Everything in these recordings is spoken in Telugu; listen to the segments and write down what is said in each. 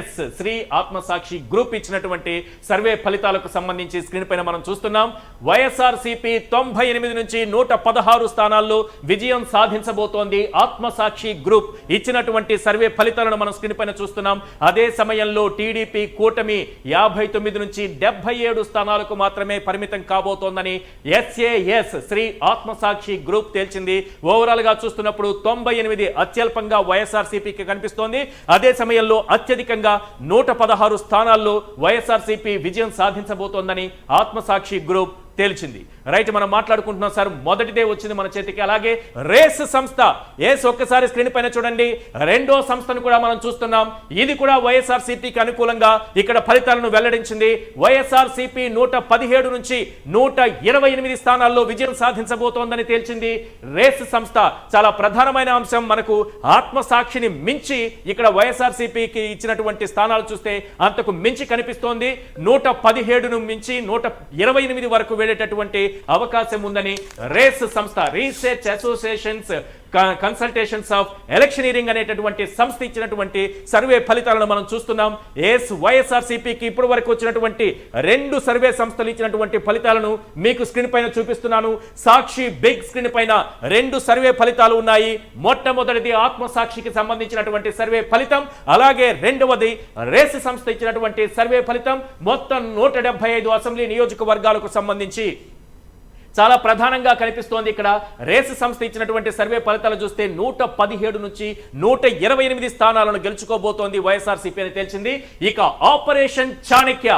ఎస్ శ్రీ ఆత్మసాక్షి గ్రూప్ ఇచ్చినటువంటి సర్వే ఫలితాలకు సంబంధించి స్క్రీన్ పైన మనం చూస్తున్నాం. వైఎస్ఆర్సిపి తొంభై ఎనిమిది నుంచి నూట పదహారు స్థానాల్లో విజయం సాధించబోతోంది ఆత్మసాక్షి గ్రూప్. ఇచ్చినటువంటి సర్వే ఫలితాలను మనం స్క్రీన్ పైన చూస్తున్నాం. అదే సమయంలో టీడీపీ కూటమి యాభై తొమ్మిది నుంచి డెబ్బై ఏడు స్థానాలకు మాత్రమే పరిమితం కాబోతోందని ఎస్ఏఎస్ శ్రీ ఆత్మసాక్షి గ్రూప్ తేల్చింది. ఓవరాల్గా చూస్తున్నప్పుడు తొంభై ఎనిమిది అత్యల్పంగా వైఎస్ఆర్సిపికి కనిపిస్తోంది. అదే సమయంలో అత్యధికంగా నూట పదహారు స్థానాల్లో వైఎస్ఆర్సీపీ విజయం సాధించబోతోందని ఆత్మసాక్షి గ్రూప్ తేల్చింది. రైట్ మనం మాట్లాడుకుంటున్నాం సార్. మొదటిదే వచ్చింది మన చేతికి. అలాగే రేస్ సంస్థ. ఏస్ ఒక్కసారి స్క్రీన్ పైన చూడండి. రెండో సంస్థను కూడా మనం చూస్తున్నాం. ఇది కూడా వైఎస్ఆర్ సిపికి అనుకూలంగా ఇక్కడ ఫలితాలను వెల్లడించింది. వైఎస్ఆర్ సిపి నూట పదిహేడు నుంచి నూట ఇరవై ఎనిమిది స్థానాల్లో విజయం సాధించబోతోందని తేల్చింది. రేస్ సంస్థ చాలా ప్రధానమైన అంశం. మనకు ఆత్మసాక్షిని మించి ఇక్కడ వైఎస్ఆర్ సిపికి ఇచ్చినటువంటి స్థానాలు చూస్తే అంతకు మించి కనిపిస్తోంది. నూట పదిహేడును మించి నూట ఇరవై ఎనిమిది వరకు వెళ్ళేటటువంటి అవకాశం ఉందని రేస్ సంస్థ research associations consultations of electioneering అనేటటువంటి సంస్థ ఇచ్చినటువంటి సర్వే ఫలితాలను మనం చూస్తున్నాం. ఎస్ వైఎస్ఆర్సీపీకి ఇప్పటి వరకు వచ్చినటువంటి రెండు సర్వే సంస్థలు ఇచ్చినటువంటి ఫలితాలను మీకు స్క్రీన్ పైన చూపిస్తున్నాను. సాక్షి బిగ్ స్క్రీన్ పైన రెండు సర్వే ఫలితాలు ఉన్నాయి. మొట్టమొదటిది ఆత్మసాక్షికి సంబంధించినటువంటి సర్వే ఫలితం అలాగే రెండవది రేస్ సంస్థ ఇచ్చినటువంటి సర్వే ఫలితం. మొత్తం నూట అసెంబ్లీ నియోజకవర్గాలకు సంబంధించి చాలా ప్రధానంగా కనిపిస్తోంది. ఇక్కడ రేసు సంస్థ ఇచ్చినటువంటి సర్వే ఫలితాలు చూస్తే నూట పదిహేడు నుంచి నూట ఇరవై ఎనిమిది స్థానాలను గెలుచుకోబోతోంది వైఎస్ఆర్సీపీ అని తేల్చింది ఇక ఆపరేషన్ చాణక్య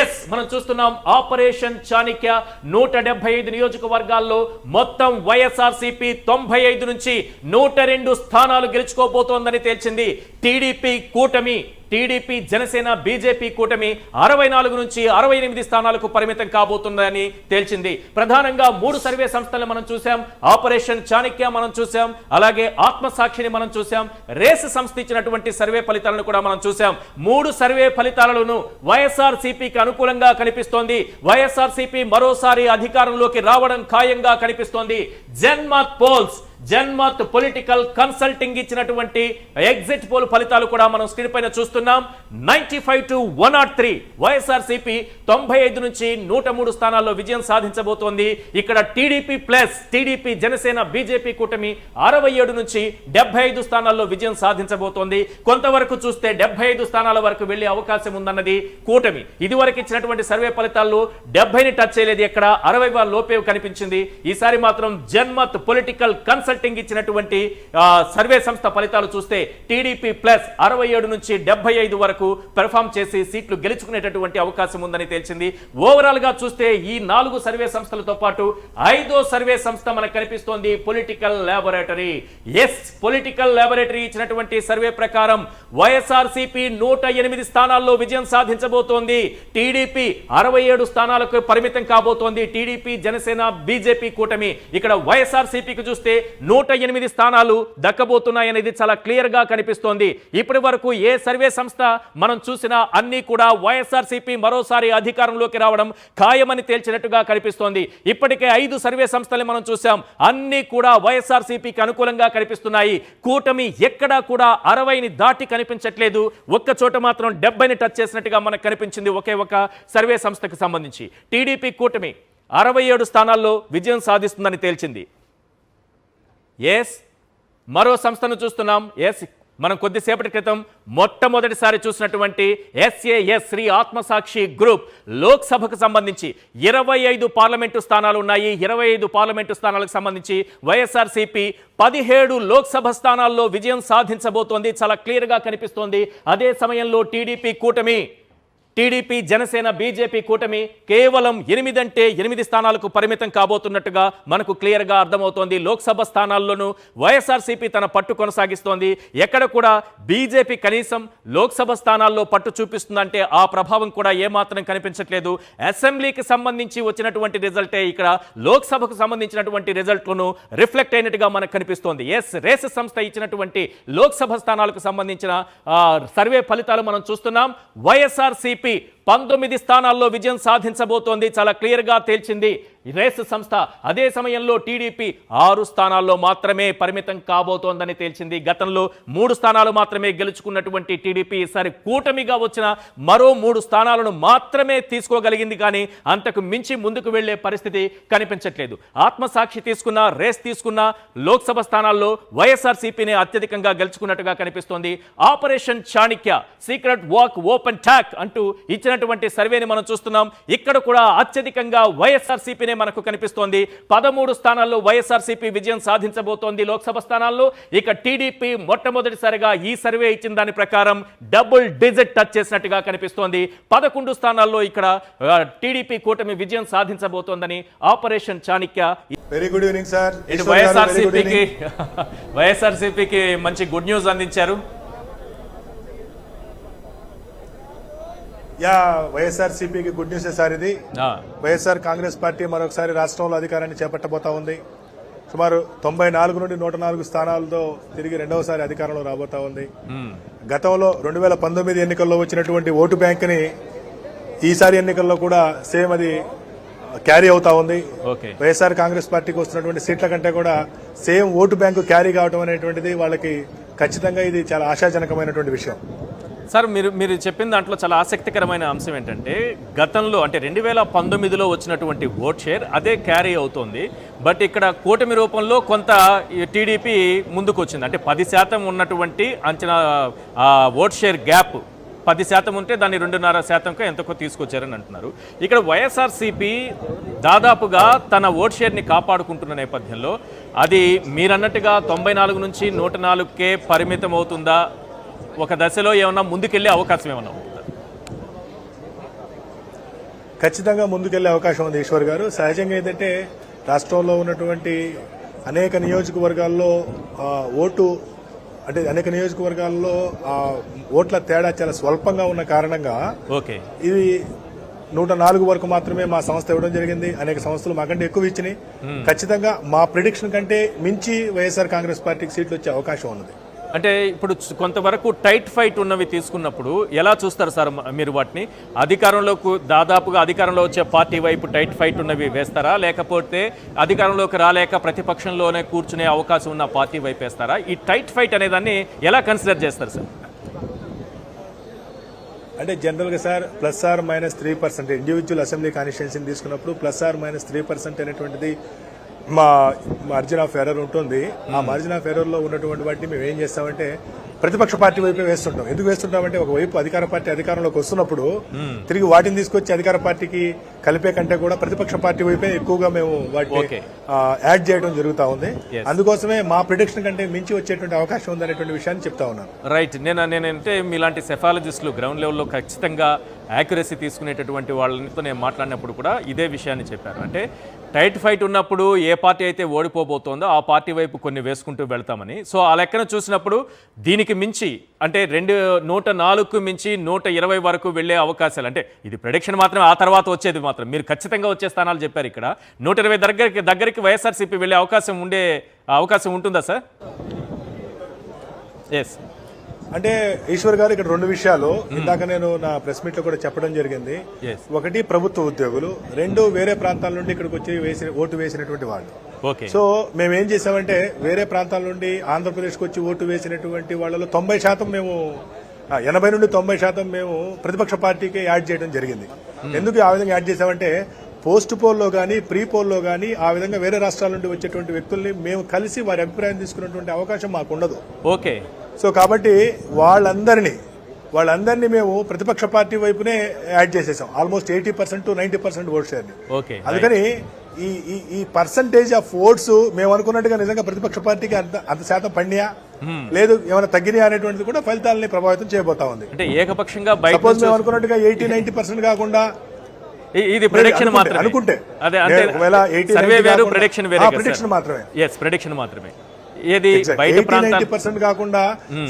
ఎస్ మనం చూస్తున్నాం. ఆపరేషన్ చాణక్య నూట డెబ్బై ఐదు నియోజకవర్గాల్లో మొత్తం వైఎస్ఆర్సీపీ తొంభై ఐదు నుంచి నూట రెండు స్థానాలు గెలుచుకోబోతోందని తేల్చింది టీడీపీ కూటమి టీడీపీ జనసేన బీజేపీ కూటమి అరవై నాలుగు నుంచి అరవై ఎనిమిది స్థానాలకు పరిమితం కాబోతుందని తేల్చింది. ప్రధానంగా మూడు సర్వే సంస్థలను మనం చూసాం ఆపరేషన్ చాణక్య మనం చూసాం అలాగే ఆత్మసాక్షిని మనం చూసాం రేస్ సంస్థ ఇచ్చినటువంటి సర్వే ఫలితాలను కూడా మనం చూసాం మూడు సర్వే ఫలితాలను వైఎస్ఆర్ సిపికి అనుకూలంగా కనిపిస్తోంది. వైఎస్ఆర్ సిపి మరోసారి అధికారంలోకి రావడం ఖాయంగా కనిపిస్తోంది. Janmat polls Janmat political consulting ఇచ్చినటువంటి ఎగ్జిట్ పోల్ ఫలితాలు కూడా మనం స్క్రీన్ పైన చూస్తున్నాం. Ninety five to one nought three YSRCP తొంభై ఐదు నుంచి నూట మూడు స్థానాల్లో విజయం సాధించబోతోంది. ఇక్కడ TDP plus TDP Janasena BJP కూటమి అరవై ఏడు నుంచి డెబ్బై ఐదు స్థానాల్లో విజయం సాధించబోతోంది. కొంతవరకు చూస్తే డెబ్బై ఐదు స్థానాల వరకు వెళ్ళే అవకాశం ఉందన్నది కూటమి. ఇదివరకు ఇచ్చినటువంటి సర్వే ఫలితాల్లో డెబ్బైని టచ్ చేయలేదు ఎక్కడ. అరవై వాళ్ళ లోపే కనిపించింది. ఈసారి మాత్రం జన్మత్ పొలిటికల్ కన్సల్టింగ్ ఇచ్చినటువంటి సర్వే సంస్థ ఫలితాలు చూస్తే టీడీపీ ప్లస్ అరవై ఏడు నుంచి డెబ్బై ఐదు వరకు పెర్ఫామ్ చేసి సీట్లు గెలుచుకునేటటువంటి అవకాశం ఉందని తేల్చింది. ఓవరాల్గా చూస్తే ఈ నాలుగు సర్వే సంస్థలతో పాటు ఐదో సర్వే సంస్థ మనకు కనిపిస్తోంది పొలిటికల్ లాబొరేటరీ ఎస్ పొలిటికల్ లాబొరేటరీ ఇచ్చినటువంటి సర్వే ప్రకారం వైఎస్ఆర్సిపి నూట ఎనిమిది స్థానాల్లో విజయం సాధించబోతోంది. టీడీపీ అరవై ఏడు స్థానాలకు పరిమితం కాబోతోంది. టీడీపీ జనసేన బీజేపీ కూటమి ఇక్కడ వైఎస్ఆర్సిపి చూస్తే నూట ఎనిమిది స్థానాలు దక్కబోతున్నాయనేది చాలా క్లియర్గా కనిపిస్తోంది. ఇప్పటి వరకు ఏ సర్వే సంస్థ మనం చూసినా అన్నీ కూడా వైఎస్ఆర్సీపీ మరోసారి అధికారంలోకి రావడం ఖాయమని తేల్చినట్టుగా కనిపిస్తోంది. ఇప్పటికే ఐదు సర్వే సంస్థలు మనం చూసాం అన్నీ కూడా వైఎస్ఆర్సీపీకి అనుకూలంగా కనిపిస్తున్నాయి. కూటమి ఎక్కడా కూడా అరవైని దాటి కనిపించట్లేదు. ఒక్క చోట మాత్రం డెబ్బైని టచ్ చేసినట్టుగా మనకు కనిపించింది ఒకే ఒక సర్వే సంస్థకు సంబంధించి. టీడీపీ కూటమి అరవై ఏడు స్థానాల్లో విజయం సాధిస్తుందని తేల్చింది. ఎస్ మరో సంస్థను చూస్తున్నాం. ఎస్ మనం కొద్దిసేపటి క్రితం మొట్టమొదటిసారి చూసినటువంటి ఎస్ఏఎస్ శ్రీ ఆత్మసాక్షి గ్రూప్ లోక్సభకు సంబంధించి ఇరవై ఐదు పార్లమెంటు స్థానాలు ఉన్నాయి. ఇరవై ఐదు పార్లమెంటు స్థానాలకు సంబంధించి వైఎస్ఆర్సీపీ పదిహేడు లోక్సభ స్థానాల్లో విజయం సాధించబోతోంది. చాలా క్లియర్గా కనిపిస్తోంది. అదే సమయంలో టీడీపీ కూటమి టీడీపీ జనసేన బీజేపీ కూటమి కేవలం ఎనిమిదంటే ఎనిమిది స్థానాలకు పరిమితం కాబోతున్నట్టుగా మనకు క్లియర్గా అర్థమవుతోంది. లోక్సభ స్థానాల్లోనూ వైఎస్ఆర్సీపీ తన పట్టు కొనసాగిస్తోంది. ఎక్కడ కూడా బీజేపీ కనీసం లోక్సభ స్థానాల్లో పట్టు చూపిస్తుందంటే ఆ ప్రభావం కూడా ఏమాత్రం కనిపించట్లేదు. అసెంబ్లీకి సంబంధించి వచ్చినటువంటి రిజల్టే ఇక్కడ లోక్సభకు సంబంధించినటువంటి రిజల్ట్లను రిఫ్లెక్ట్ అయినట్టుగా మనకు కనిపిస్తోంది. ఎస్ రేస్ సంస్థ ఇచ్చినటువంటి లోక్సభ స్థానాలకు సంబంధించిన సర్వే ఫలితాలు మనం చూస్తున్నాం. వైఎస్ఆర్ సిపి పంతొమ్మిది స్థానాల్లో విజయం సాధించబోతోంది. చాలా క్లియర్గా తేల్చింది రేస్ సంస్థ. అదే సమయంలో టీడీపీ ఆరు స్థానాల్లో మాత్రమే పరిమితం కాబోతోందని తేల్చింది. గతంలో మూడు స్థానాలు మాత్రమే గెలుచుకున్నటువంటి టీడీపీ ఈసారి కూటమిగా వచ్చిన మరో మూడు స్థానాలను మాత్రమే తీసుకోగలిగింది కానీ అంతకు మించి ముందుకు వెళ్ళే పరిస్థితి కనిపించట్లేదు. ఆత్మసాక్షి తీసుకున్న రేస్ తీసుకున్న లోక్సభ స్థానాల్లో వైఎస్ఆర్సీపీని అత్యధికంగా గెలుచుకున్నట్టుగా కనిపిస్తోంది. Operation Chanakya secret walk open talk అంటూ ఇచ్చిన ఇచ్చినటువంటి సర్వేని మనం చూస్తున్నాం. ఇక్కడ కూడా అత్యధికంగా వైఎస్ఆర్సీపీనే మనకు కనిపిస్తోంది. పదమూడు స్థానాల్లో వైఎస్ఆర్సీపీ విజయం సాధించబోతోంది లోక్సభ స్థానాల్లో. ఇక టీడీపీ మొట్టమొదటిసారిగా ఈ సర్వే ఇచ్చిన దాని ప్రకారం డబుల్ డిజిట్ టచ్ చేసినట్టుగా కనిపిస్తోంది. పదకొండు స్థానాల్లో ఇక్కడ టీడీపీ కూటమి విజయం సాధించబోతోందని operation Chanakya very good evening sir వైఎస్ఆర్సీపీకి వైఎస్ఆర్సీపీకి మంచి గుడ్ న్యూస్ అందించారు. యా వైఎస్ఆర్ సిపికి గుడ్ న్యూస్ సార్ ఇది. వైఎస్ఆర్ కాంగ్రెస్ పార్టీ మరొకసారి రాష్ట్రంలో అధికారాన్ని చేపట్టబోతా ఉంది. సుమారు తొంభై నాలుగు నుండి నూట నాలుగు స్థానాలతో తిరిగి రెండవసారి అధికారంలో రాబోతా ఉంది. గతంలో రెండు వేల పంతొమ్మిది ఎన్నికల్లో వచ్చినటువంటి ఓటు బ్యాంక్ని ఈసారి ఎన్నికల్లో కూడా సేమ్ అది క్యారీ అవుతా ఉంది. వైఎస్ఆర్ కాంగ్రెస్ పార్టీకి వస్తున్నటువంటి సీట్ల కంటే కూడా సేమ్ ఓటు బ్యాంకు క్యారీ కావడం అనేటువంటిది వాళ్ళకి ఖచ్చితంగా ఇది చాలా ఆశాజనకమైనటువంటి విషయం. సార్ మీరు మీరు చెప్పిన దాంట్లో చాలా ఆసక్తికరమైన అంశం ఏంటంటే గతంలో అంటే రెండు వేల పంతొమ్మిదిలో వచ్చినటువంటి ఓట్ షేర్ అదే క్యారీ అవుతోంది. బట్ ఇక్కడ కూటమి రూపంలో కొంత టీడీపీ ముందుకు వచ్చింది అంటే పది శాతం ఉన్నటువంటి అంచనా ఓట్ షేర్ గ్యాప్ పది శాతం ఉంటే దాన్ని రెండున్నర శాతంకు ఎంతకో తీసుకొచ్చారని అంటున్నారు. ఇక్కడ వైఎస్ఆర్సీపీ దాదాపుగా తన ఓట్ షేర్ని కాపాడుకుంటున్న నేపథ్యంలో అది మీరన్నట్టుగా తొంభై నాలుగు నుంచి నూట నాలుగుకే పరిమితం అవుతుందా ఒక దశలో ఏమన్నా ముందుకెళ్ళే అవకాశం ఏమన్నా ఖచ్చితంగా ముందుకెళ్ళే అవకాశం ఉంది ఈశ్వర్ గారు. సహజంగా ఏంటంటే రాష్ట్రంలో ఉన్నటువంటి అనేక నియోజకవర్గాల్లో ఓటు అంటే అనేక నియోజకవర్గాల్లో ఆ ఓట్ల తేడా చాలా స్వల్పంగా ఉన్న కారణంగా ఓకే. ఇది నూట నాలుగు వరకు మాత్రమే మా సంస్థ ఇవ్వడం జరిగింది. అనేక సంస్థలు మాకంటే ఎక్కువ ఇచ్చినాయి. ఖచ్చితంగా మా ప్రిడిక్షన్ కంటే మించి వైఎస్ఆర్ కాంగ్రెస్ పార్టీకి సీట్లు వచ్చే అవకాశం ఉన్నది. అంటే ఇప్పుడు కొంతవరకు టైట్ ఫైట్ ఉన్నవి తీసుకున్నప్పుడు ఎలా చూస్తారు సార్ మీరు వాటిని? అధికారంలోకి దాదాపుగా అధికారంలో వచ్చే పార్టీ వైపు టైట్ ఫైట్ ఉన్నవి వేస్తారా? లేకపోతే అధికారంలోకి రాలేక ప్రతిపక్షంలోనే కూర్చునే అవకాశం ఉన్న పార్టీ వైపు వేస్తారా? ఈ టైట్ ఫైట్ అనేదాన్ని ఎలా కన్సిడర్ చేస్తారు సార్? అంటే జనరల్గా sir plus or minus three percent individual assembly కాన్స్టిట్యున్సీని తీసుకున్నప్పుడు plus or minus three percent అనేటువంటిది మా మార్జిన్ ఆఫ్ ఎర్రర్ ఉంటుంది. ఆ మార్జిన్ ఆఫ్ ఎర్రర్లో ఉన్నటువంటి వాటిని మేము ఏం చేస్తామంటే ప్రతిపక్ష పార్టీ వైపు వేస్తుంటాం. ఎందుకు వేస్తుంటామంటే ఒకవైపు అధికార పార్టీ అధికారంలోకి వస్తున్నప్పుడు తిరిగి వాటిని తీసుకొచ్చి అధికార పార్టీకి కలిపే కంటే కూడా ప్రతిపక్ష పార్టీ వైపే ఎక్కువగా మేము వాటిని యాడ్ చేయడం జరుగుతా ఉంది. అందుకోసమే మా ప్రిడిక్షన్ కంటే మించి వచ్చేటువంటి అవకాశం ఉందనేటువంటి విషయాన్ని చెప్తా ఉన్నాను. రైట్ నేను నేనంటే మీలాంటి సెఫాలజిస్టులు గ్రౌండ్ లెవెల్లో ఖచ్చితంగా యాక్యురసీ తీసుకునేటటువంటి వాళ్ళతో నేను మాట్లాడినప్పుడు కూడా ఇదే విషయాన్ని చెప్పారు. అంటే టైట్ ఫైట్ ఉన్నప్పుడు ఏ పార్టీ అయితే ఓడిపోబోతోందో ఆ పార్టీ వైపు కొన్ని వేసుకుంటూ వెళ్తామని. సో ఆ లెక్కన చూసినప్పుడు దీనికి మించి అంటే రెండు నూట నాలుగుకు మించి నూట ఇరవై వరకు వెళ్ళే అవకాశాలు అంటే ఇది ప్రొడిక్షన్ మాత్రం ఆ తర్వాత వచ్చేది మాత్రం. మీరు ఖచ్చితంగా వచ్చే స్థానాలు చెప్పారు ఇక్కడ. నూట ఇరవై దగ్గరికి దగ్గరికి వైఎస్ఆర్సీపీ వెళ్ళే అవకాశం ఉండే అవకాశం ఉంటుందా సార్? ఎస్ అంటే ఈశ్వర్ గారు ఇక్కడ రెండు విషయాలు. ఇందాక నేను నా ప్రెస్ మీట్లో కూడా చెప్పడం జరిగింది. ఒకటి ప్రభుత్వ ఉద్యోగులు రెండు వేరే ప్రాంతాల నుండి ఇక్కడికి వచ్చి వేసి ఓటు వేసినటువంటి వాళ్ళు. సో మేము ఏం చేసామంటే వేరే ప్రాంతాల నుండి ఆంధ్రప్రదేశ్కి వచ్చి ఓటు వేసినటువంటి వాళ్ళలో తొంభై శాతం మేము ఎనభై నుండి తొంభై శాతం మేము ప్రతిపక్ష పార్టీకి యాడ్ చేయడం జరిగింది. ఎందుకు ఆ విధంగా యాడ్ చేసామంటే పోస్ట్ పోల్లో కానీ ప్రీ పోల్లో కానీ ఆ విధంగా వేరే రాష్ట్రాల నుండి వచ్చేటువంటి వ్యక్తుల్ని మేము కలిసి వారి అభిప్రాయం తీసుకున్నటువంటి అవకాశం మాకు ఉండదు ఓకే. సో కాబట్టి వాళ్ళందరినీ వాళ్ళందరినీ మేము ప్రతిపక్ష పార్టీ వైపునే యాడ్ చేసేసాం. Almost eighty percent to ninety percent vote షేర్ని ఓకే అందుకని ఈ ఈ ఈ పర్సంటేజ్ ఆఫ్ ఓట్స్ మేము అనుకున్నట్టుగా నిజంగా ప్రతిపక్ష పార్టీకి అంత అంత శాతం పండియా? లేదు ఏమైనా తగ్గినాయా అనేటువంటిది కూడా ఫలితాలని ప్రభావితం చేయబోతా ఉంది. అంటే ఏకపక్షంగా సపోజ్ మేము అనుకున్నట్టుగా ఎయిటీ నైన్టీ పర్సెంట్ కాకుండా ఇది ప్రొడిక్షన్ అనుకుంటే- మాత్రమే. అనుకుంటే. అదే అంటే నేను ఒకవేళ 80, సర్వే 90 వేరు కాకుండా- ప్రొడిక్షన్ మాత్రమే. ఎస్ ప్రొడిక్షన్ మాత్రమే. ఏది? బయట పర్సెంట్ కాకుండా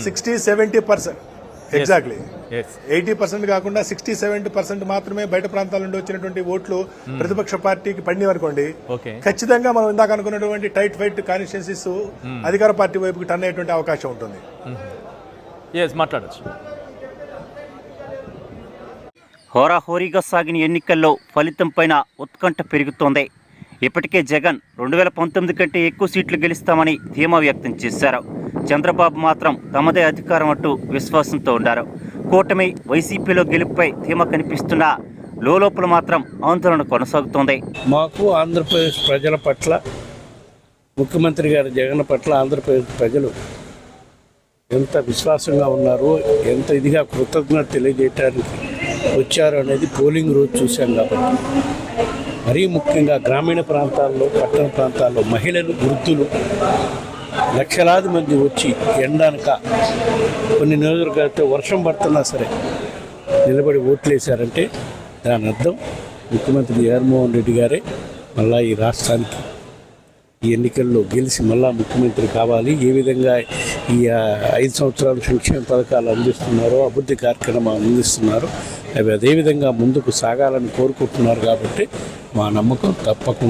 sixty seventy percent exactly eighty percent కాకుండా సిక్స్టీ సెవెంటీ పర్సెంట్ మాత్రమే బయట ప్రాంతాల నుండి వచ్చినటువంటి ఓట్లు ప్రతిపక్ష పార్టీకి పండి అనుకోండి. ఓకే ఖచ్చితంగా మనం ఇందాక అనుకున్నటువంటి టైట్ ఫైట్ కాన్స్టిట్యున్సీస్ అధికార పార్టీ వైపుకి టర్న్ అయ్యేటువంటి అవకాశం ఉంటుంది. ఎస్ మాట్లాడచ్చు. హోరాహోరీగా సాగిన ఎన్నికల్లో ఫలితం పైన ఉత్కంఠ పెరుగుతోంది. ఇప్పటికే జగన్ రెండు వేల పంతొమ్మిది కంటే ఎక్కువ సీట్లు గెలుస్తామని ధీమా వ్యక్తం చేశారు. చంద్రబాబు మాత్రం తమదే అధికారం అంటూ విశ్వాసంతో ఉన్నారు. కూటమి వైసీపీలో గెలుపుపై ధీమా కనిపిస్తున్నా లోపల మాత్రం ఆందోళన కొనసాగుతోంది. మాకు ఆంధ్రప్రదేశ్ ప్రజల పట్ల ముఖ్యమంత్రి గారి జగన్ పట్ల ఆంధ్రప్రదేశ్ ప్రజలు ఎంత విశ్వాసంగా ఉన్నారు ఎంత ఇదిగా కృతజ్ఞత తెలియజేయటానికి వచ్చారు అనేది పోలింగ్ రోజు చూశాం కాబట్టి. మరీ ముఖ్యంగా గ్రామీణ ప్రాంతాల్లో పట్టణ ప్రాంతాల్లో మహిళలు వృద్ధులు లక్షలాది మంది వచ్చి ఎండానక కొన్ని నియోజకవర్గాలతో వర్షం పడుతున్నా సరే నిలబడి ఓట్లేశారంటే దాని అర్థం ముఖ్యమంత్రి జగన్మోహన్ రెడ్డి గారే మళ్ళా ఈ రాష్ట్రానికి ఈ ఎన్నికల్లో గెలిచి మళ్ళా ముఖ్యమంత్రి కావాలి. ఏ విధంగా ఈ ఐదు సంవత్సరాలు సంక్షేమ పథకాలు అందిస్తున్నారో అభివృద్ధి కార్యక్రమాలు అందిస్తున్నారో అవి అదేవిధంగా ముందుకు సాగాలని కోరుకుంటున్నారు కాబట్టి మా నమ్మకం తప్పకుండా